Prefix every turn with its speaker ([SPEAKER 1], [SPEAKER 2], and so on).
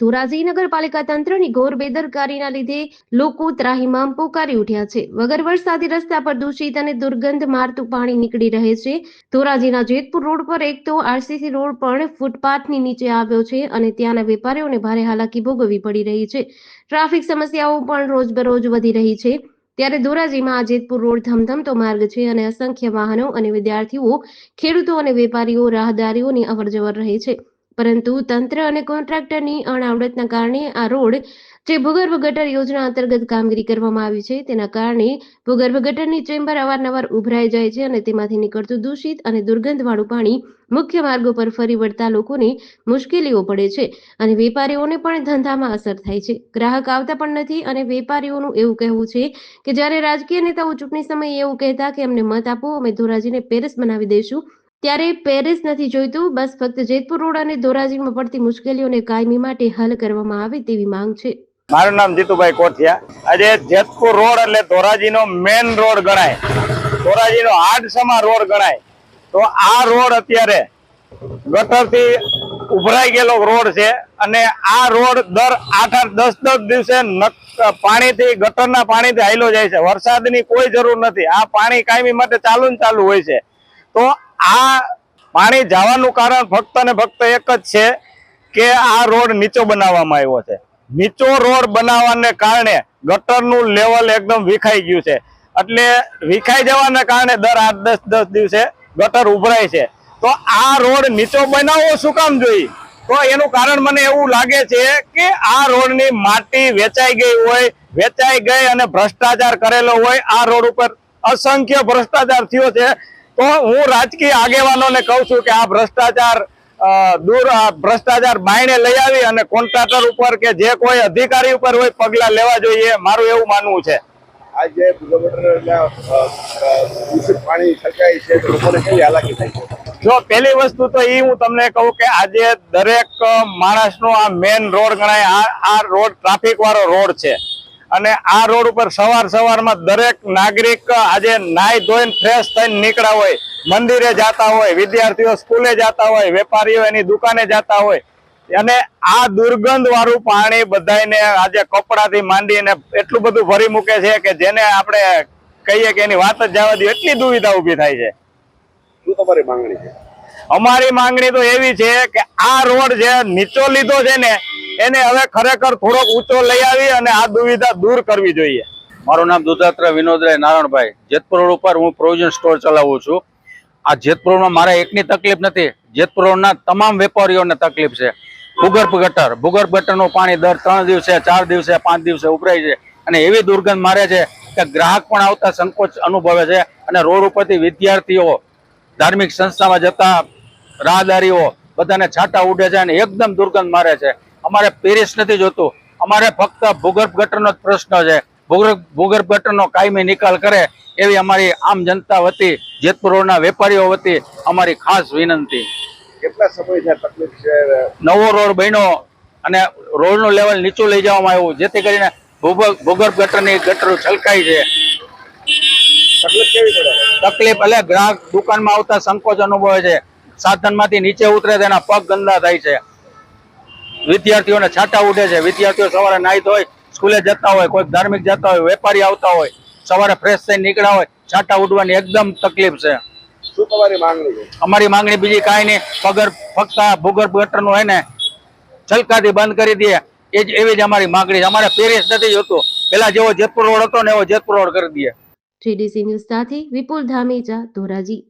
[SPEAKER 1] ધોરાજી નગરપાલિકા તંત્રની ઘોર બેદરકારીના લીધે લોકો ત્રાહીમામ પોકારી ઉઠ્યા છે. વગર વરસાદી રસ્તા પર દૂષિત અને દુર્ગંધ મારતું પાણી નીકળી રહે છે. ધોરાજીના જેતપુર રોડ પર એક તો આરસીસી રોડ પણ ફૂટપાથની નીચે આવ્યો છે અને ત્યાંના વેપારીઓને ભારે હાલાકી ભોગવવી પડી રહી છે. ટ્રાફિક સમસ્યાઓ પણ રોજબરોજ વધી રહી છે. ત્યારે ધોરાજીમાં આ જેતપુર રોડ ધમધમતો માર્ગ છે અને અસંખ્ય વાહનો અને વિદ્યાર્થીઓ, ખેડૂતો અને વેપારીઓ, રાહદારીઓની અવરજવર રહે છે. પરંતુ તંત્ર અને કોન્ટ્રાક્ટરની અણાવડતના કારણે આ રોડ જે ભૂગર્ભ ગટર યોજના અંતર્ગત કામગીરી કરવામાં આવી છે, તેના કારણે ભૂગર્ભ ગટરની ચેમ્બર અવારનવાર ઉભરાઈ જાય છે અને તેમાંથી નીકળતું દૂષિત અને દુર્ગંધવાળું પાણી મુખ્ય માર્ગો પર ફરી વળતા લોકોને મુશ્કેલીઓ પડે છે અને વેપારીઓને પણ ધંધામાં અસર થાય છે. ગ્રાહક આવતા પણ નથી અને વેપારીઓનું એવું કહેવું છે કે જ્યારે રાજકીય નેતાઓ ચૂંટણી સમયે એવું કહેતા કે અમને મત આપો, અમે ધોરાજીને પેરિસ બનાવી દઈશું ત્યારે પેરિસ નથી જોઈતું. બસ ફક્ત જેતપુર રોડ અને ધોરાજીમાં પડતી મુશ્કેલીઓને કાયમી માટે હલ કરવામાં આવે તેવી માંગ છે.
[SPEAKER 2] મારું નામ જીતુભાઈ કોઠિયા. આજે જેતપુર રોડ એટલે ધોરાજીનો મેન રોડ ગણાય. ધોરાજીનો આડસમા રોડ ગણાય. તો આ રોડ અત્યારે ગટરથી ઉભરાઈ ગયેલો રોડ છે અને આ રોડ દર આઠ આઠ દસ દસ દિવસે પાણીથી, ગટરના પાણીથી હાઈલો જાય છે. વરસાદની કોઈ જરૂર નથી. આ પાણી કાયમી માટે ચાલુ ને ચાલુ હોય છે. તો આ પાણી જવાનું કારણ ફક્ત ને ફક્ત એક જ છે કે આ રોડ નીચો બનાવવામાં આવ્યો છે. નીચો રોડ બનાવવાને કારણે ગટરનું લેવલ એકદમ વિખાઈ ગયું છે. એટલે વિખાઈ જવાને કારણે દર આઠ, દસ દસ દિવસે ગટર ઉભરાય છે. તો આ રોડ નીચો બનાવવો શું કામ જોઈએ? તો એનું કારણ મને એવું લાગે છે કે આ રોડની માટી વેચાઈ ગઈ હોય, વેચાઈ ગઈ અને ભ્રષ્ટાચાર કરેલો હોય, આ રોડ ઉપર અસંખ્ય ભ્રષ્ટાચાર થયો છે. તો હું રાજકીય આગેવાનોને કહું છું કે આ ભ્રષ્ટાચાર દૂર આ ભ્રષ્ટાચાર બાયણે લઈ આવી અને કોન્ટ્રાક્ટર ઉપર કે જે કોઈ અધિકારી ઉપર હોય પગલા લેવા જોઈએ મારું એવું માનવું છે.
[SPEAKER 3] આજે પાણી છલકાય છે લોકોને કેવી હાલાકી થાય છે?
[SPEAKER 2] જો પહેલી વસ્તુ તો એ હું તમને કહું કે આજે દરેક માણસનો આ મેન રોડ ગણાય આ રોડ ટ્રાફિક વાળો રોડ છે. અને આ રોડ ઉપર સવાર સવારમાં દરેક નાગરિક આજે નાઈ ધોઈને ફ્રેશ થઈને નીકળ્યા હોય મંદિરે જતા હોય વિદ્યાર્થીઓ સ્કૂલે જતા હોય વેપારીઓ એની દુકાને જતા હોય. અને આ દુર્ગંધ વાળું પાણી બધાને આજે કપડાથી માંડીને એટલું બધું ભરી મૂકે છે કે જેને આપણે કહીએ કે એની વાત જ જવા દઈએ એટલી દુવિધા ઊભી થાય છે.
[SPEAKER 3] શું તમારી માંગણી છે?
[SPEAKER 2] અમારી માંગણી તો એવી છે કે આ રોડ જે નીચો લીધો છે ને એને હવે ખરેખર થોડોક ઊંચો લઈ આવી અને આ દુવિધા દૂર કરવી જોઈએ.
[SPEAKER 4] મારું નામ દુધાત્ર વિનોદરાય નારાયણભાઈ જેતપુર ઉપર હું પ્રોવિઝન સ્ટોર ચલાવું છું. આ જેતપુરમાં મારે એકની તકલીફ નથી. જેતપુરના તમામ વેપારીઓને તકલીફ છે. ભૂગર્ભ ગટર. ભૂગર્ભ ગટરનું પાણી દર ત્રણ દિવસે, ચાર દિવસે, પાંચ દિવસે ઉભરાય છે. અને એવી દુર્ગંધ મારે છે કે ગ્રાહક પણ આવતા સંકોચ અનુભવે છે અને રોડ ઉપરથી વિદ્યાર્થીઓ, ધાર્મિક સંસ્થામાં જતા રાહદારીઓ બધાને છાંટા ઉડે છે અને એકદમ દુર્ગંધ મારે છે. અમારે પેરિસ નથી જોતું. અમારે ફક્ત ભૂગર્ભ ગટરનો જ પ્રશ્ન છે. ભૂગર્ભ ભૂગર્ભ ગટરનો કાયમી નિકાલ કરે એવી અમારી આમ જનતા વતી જેતપુર રોડના વેપારીઓ વતી અમારી ખાસ વિનંતી.
[SPEAKER 3] કેટલા સમયથી તકલીફ છે?
[SPEAKER 4] નવો રોડ બન્યો અને રોડનું લેવલ નીચું લઈ જવામાં આવ્યું જેથી કરીને ભૂગર્ભ ગટરની ગટર છલકાઈ છે.
[SPEAKER 3] તકલીફ
[SPEAKER 4] એટલે ગ્રાહક દુકાનમાં આવતા સંકોચ અનુભવે છે. સાધનમાંથી નીચે ઉતરે તેના પગ ગંદા થાય છે. વિદ્યાર્થીઓને છાંટા ઉડે છે. વિદ્યાર્થીઓ સવારે નાહી હોય સ્કૂલે જતા હોય કોઈક ધાર્મિક જતા હોય વેપારી આવતા હોય સવારે ફ્રેશ થઈને નીકળ્યા હોય છાંટા ઉડવાની એકદમ તકલીફ છે.
[SPEAKER 3] શું તમારી માંગણી
[SPEAKER 4] અમારી માંગણી બીજી કાંઈ નહીં. પગર ફક્ત ભૂગર્ભ ગટરનું હોય ને છલકાથી બંધ કરી દે એ જ એવી જ અમારી માંગણી છે. અમારે પેરિસ નથી જોતું. પેલા જેવો જેતપુર રોડ હતો ને એવો જેતપુર રોડ કરી દે
[SPEAKER 1] જીડીસી ન્યૂઝ સાથે વિપુલ ધામેચા ધોરાજી.